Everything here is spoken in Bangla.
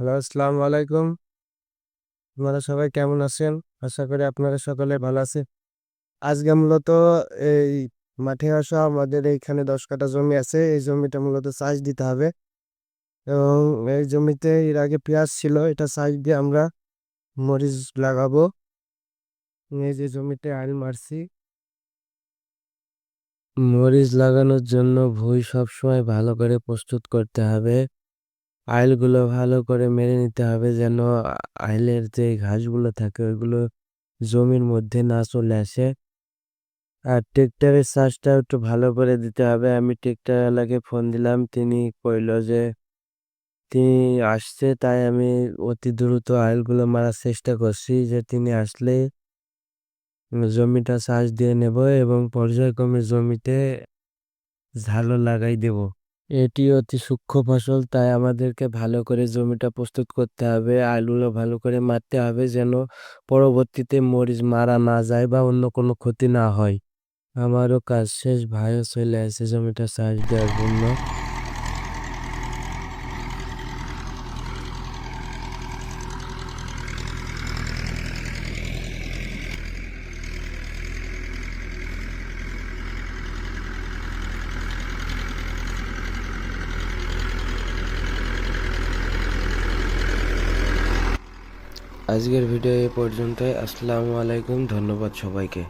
হ্যালো, আসসালামু আলাইকুম। আপনারা সবাই কেমন আছেন? আশা করি আপনারা সকলে ভালো আছেন। আজকে মূলত এই মাঠে আসা আমাদের এইখানে দশ কাঠা জমি আছে। এই জমিটা মূলত চাষ দিতে হবে। এবং এই জমিতে এর আগে পেঁয়াজ ছিল, এটা চাষ দিয়ে আমরা মরিচ লাগাবো। এই যে জমিতে আইল মারছি। মরিচ লাগানোর জন্য ভুঁই সবসময় ভালো করে প্রস্তুত করতে হবে। আইলগুলো ভালো করে মেরে নিতে হবে যেন আইলের যে ঘাসগুলো থাকে ওইগুলো জমির মধ্যে না চলে আসে। আর ট্রেক্টরের চাষটা একটু ভালো করে দিতে হবে। আমি ট্রেক্টরওয়ালাকে ফোন দিলাম, তিনি কইলো যে তিনি আসছে, তাই আমি অতি দ্রুত আইলগুলো মারার চেষ্টা করছি যে তিনি আসলে জমিটা চাষ দিয়ে নেব এবং পর্যায়ক্রমে জমিতে ঝালও লাগাই দেব। এটি অতি সূক্ষ্ম ফসল, তাই আমাদেরকে ভালো করে জমিটা প্রস্তুত করতে হবে, আলুগুলো ভালো করে মারতে হবে যেন পরবর্তীতে মরিচ মারা না যায় বা অন্য কোনো ক্ষতি না হয়। আমারও কাজ শেষ, ভাইও চলে আসে জমিটা চাষ দেওয়ার জন্য। আজকের ভিডিও এ পর্যন্তই। আসসালামু আলাইকুম ধন্যবাদ সবাইকে।